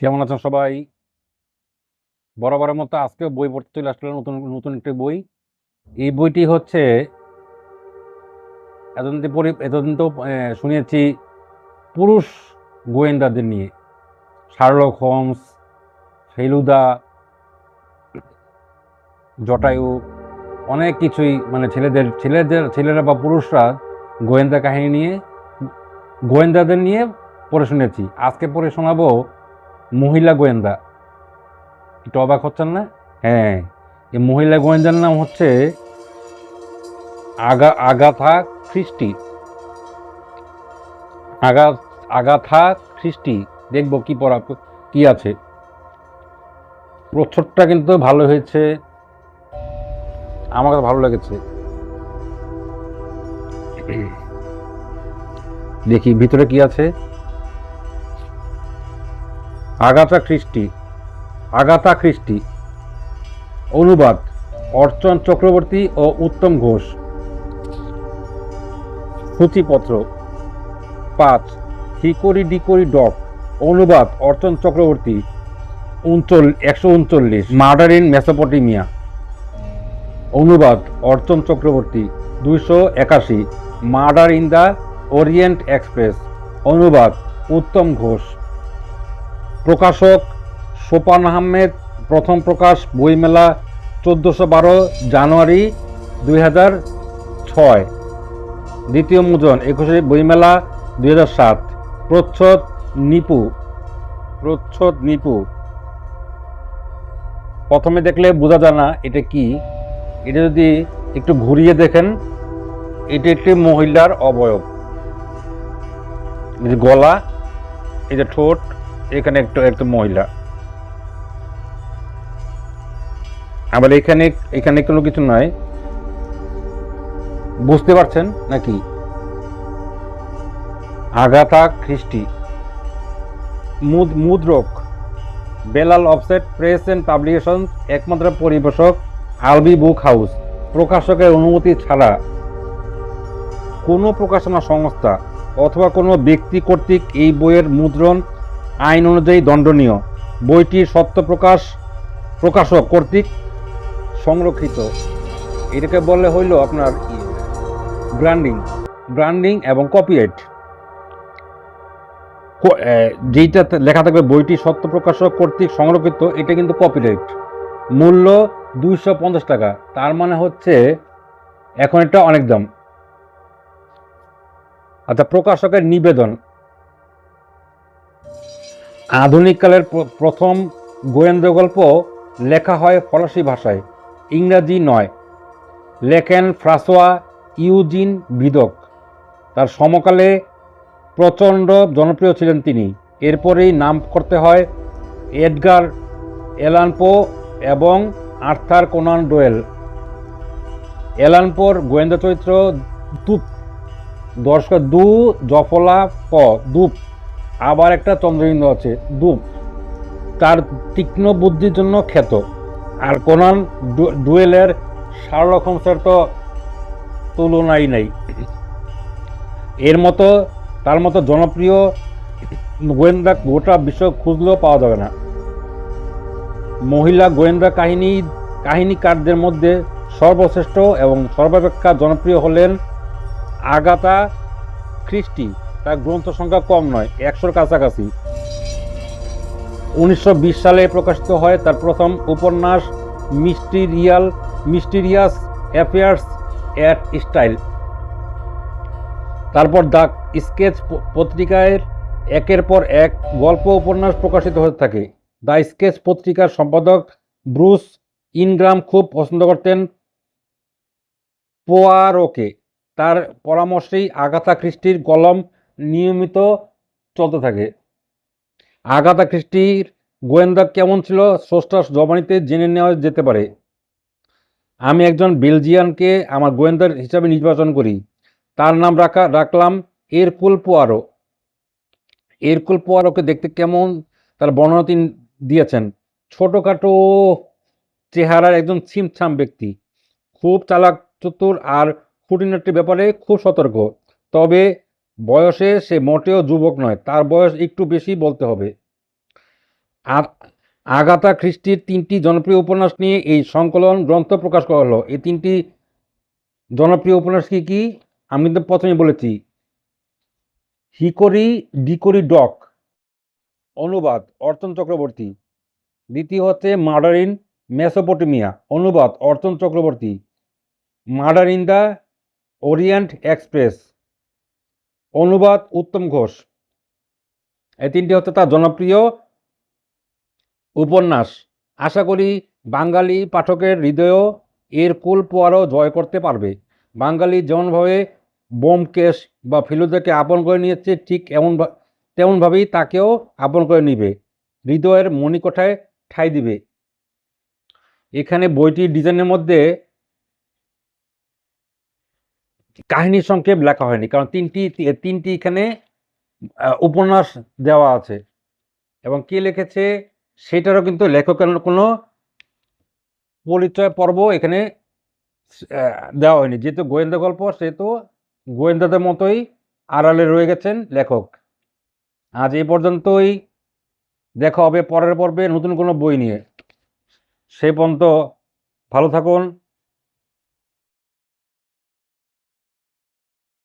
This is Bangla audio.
কেমন আছেন সবাই? বরাবরের মতো আজকে বই পড়তে চলে আসলো নতুন নতুন একটি বই। এই বইটি হচ্ছে এতদিন পরি এতদিন তো শুনেছি পুরুষ গোয়েন্দাদের নিয়ে। শার্লক হোমস, ফেলুদা, জটায়ু, অনেক কিছুই মানে ছেলেদের ছেলেদের, ছেলেরা বা পুরুষরা গোয়েন্দা কাহিনী নিয়ে, গোয়েন্দাদের নিয়ে পড়ে শুনেছি। আজকে পড়ে শোনাবো মহিলা গোয়েন্দা। একটু অবাক হচ্ছেন না? হ্যাঁ। এই মহিলা গোয়েন্দার নাম হচ্ছে আগা, আগাথা খ্রিস্টি। আগা, আগাথা খ্রিস্টি। দেখব কি পড়া, কি আছে। প্রচ্ছদটা কিন্তু ভালো হয়েছে। আমার ভালো লেগেছে। দেখি, ভিতরে কি আছে? আগাথা খ্রিস্টি আগাথা খ্রিস্টি অনুবাদ অর্চন চক্রবর্তী ও উত্তম ঘোষ। সূচিপত্র পাঁচ হিকরি ডিকরি ডক অনুবাদ অর্চন চক্রবর্তী উনচল একশো উনচল্লিশ। মার্ডার ইন মেসোপটেমিয়া অনুবাদ অর্চন চক্রবর্তী দুইশো একাশি। Murder in the Orient Express অনুবাদ উত্তম ঘোষ। প্রকাশক সোপান আহমেদ, প্রথম প্রকাশ বইমেলা চোদ্দোশো বারো জানুয়ারি দুই হাজার ছয়। দ্বিতীয় মুজন একুশে বইমেলা দুই হাজার সাত। প্রচ্ছদ নিপু। প্রচ্ছদ নিপু। প্রথমে দেখলে বোঝা যায় না এটা কি। এটা যদি একটু ঘুরিয়ে দেখেন, এটা একটি মহিলার অবয়ব। গলা এটা ঠোঁট এখানে একটু একটু মহিলা। আবার এখানে এখানে কোনো কিছু নয় বুঝতে পারছেন নাকি? আগাথা খ্রিস্টি মুদ, মুদ্রক। Belal offset press and publication একমাত্র পরিবেশক আলবি বুক হাউস। প্রকাশকের অনুমতি ছাড়া কোনো প্রকাশনা সংস্থা অথবা কোনো ব্যক্তি কর্তৃক এই বইয়ের মুদ্রণ আইন অনুযায়ী দণ্ডনীয়। বইটি সত্য প্রকাশ প্রকাশক কর্তৃক সংরক্ষিত। এটাকে বললে হইল আপনার ব্র্যান্ডিং ব্র্যান্ডিং এবং কপিরাইট যেইটা লেখা থাকবে বইটি সত্য প্রকাশক কর্তৃক সংরক্ষিত, এটা কিন্তু কপিরাইট মূল্য দুইশো পঞ্চাশ টাকা। তার মানে হচ্ছে এখন এটা অনেক দাম। আচ্ছা প্রকাশকের নিবেদন। আধুনিককালের প্রথম গোয়েন্দা গল্প লেখা হয় ফরাসি ভাষায়, ইংরাজি নয়। লেখেন ফ্রাসোয়া ইউজিন বিদক তার সমকালে প্রচণ্ড জনপ্রিয় ছিলেন তিনি। এরপরেই নাম করতে হয় এডগার এলানপো এবং আর্থার কোনান ডোয়েল। এলানপোর গোয়েন্দা চরিত্র দুপ। দর্শক দু, জফলা প, দুপ। আবার একটা চন্দ্রবিন্দু আছে দুপ তার তীক্ষ্ণ বুদ্ধির জন্য খ্যাত। আর কোনান ডুয়েলের শার্লক হোমসের তো তুলনাই নাই। এর মতো, তার মতো জনপ্রিয় গোয়েন্দা গোটা বিশ্ব খুঁজলেও পাওয়া যাবে না। মহিলা গোয়েন্দা কাহিনী, কাহিনীকারদের মধ্যে সর্বশ্রেষ্ঠ এবং সর্বাপেক্ষা জনপ্রিয় হলেন আগাতা খ্রিস্টি তার গ্রন্থ সংখ্যা কম নয়, একশোর কাছাকাছি। উনিশশো বিশ সালে প্রকাশিত হয় তার প্রথম উপন্যাস, mysterial, mysterious affairs at style. তারপর দ্য স্কেচ পত্রিকায় একের পর এক গল্প উপন্যাস প্রকাশিত হতে থাকে। দ্য স্কেচ পত্রিকার সম্পাদক ব্রুস ইনগ্রাম খুব পছন্দ করতেন পোয়ারোকে। তার পরামর্শেই আগাথা খ্রিস্টির কলম নিয়মিত চলতে থাকে। আগাতা খ্রিস্টির গোয়েন্দা কেমন ছিল স্রষ্টার জবানিতে জেনে নেওয়া যেতে পারে। আমি একজন বেলজিয়ানকে আমার গোয়েন্দার হিসাবে নির্বাচন করি। তার নাম রাখা, রাখলাম এরকুল পোয়ারো। এরকুল পোয়ারোকে দেখতে কেমন তার বর্ণনা তিনি দিয়েছেন। ছোটোখাটো চেহারার একজন ছিমছাম ব্যক্তি। খুব চালাক, চতুর আর খুঁটিনাটির ব্যাপারে খুব সতর্ক। তবে বয়সে সে মোটেও যুবক নয়, তার বয়স একটু বেশি বলতে হবে। আর আগাথা খ্রিস্টির তিনটি জনপ্রিয় উপন্যাস নিয়ে এই সংকলন গ্রন্থ প্রকাশ করা হলো। এই তিনটি জনপ্রিয় উপন্যাস কি কি? আমি তো প্রথমে বলেছি, হিকরি ডিকরি ডক, অনুবাদ অর্চন চক্রবর্তী। দ্বিতীয় হচ্ছে মার্ডার ইন মেসোপটেমিয়া, অনুবাদ Archan Chakraborty. Murder in the Orient Express. অনুবাদ উত্তম ঘোষ। এই তিনটি হচ্ছে তার জনপ্রিয় উপন্যাস। আশা করি বাঙালি পাঠকের হৃদয়েও এর কুল পোয়ারও জয় করতে পারবে। বাঙালি যেমনভাবে বোমকেশ বা ফিলুদাকে আপন করে নিয়েছে, ঠিক এমন তেমনভাবেই তাকেও আপন করে নিবে। হৃদয়ের মণিকোঠায় ঠাঁই দিবে। এখানে বইটির ডিজাইনের মধ্যে কাহিনী সংক্ষেপ লেখা হয়নি, কারণ তিনটি তিনটি এখানে উপন্যাস দেওয়া আছে। এবং কে লিখেছে সেটারও কিন্তু লেখকের কোনো পরিচয় পর্ব এখানে দেওয়া হয়নি। যেহেতু গোয়েন্দা গল্প, সেহেতু গোয়েন্দাদের মতোই আড়ালে রয়ে গেছেন লেখক। আজ এই পর্যন্তই। দেখা হবে পরের পর্বে নতুন কোনো বই নিয়ে। সে পর্যন্ত ভালো থাকুন।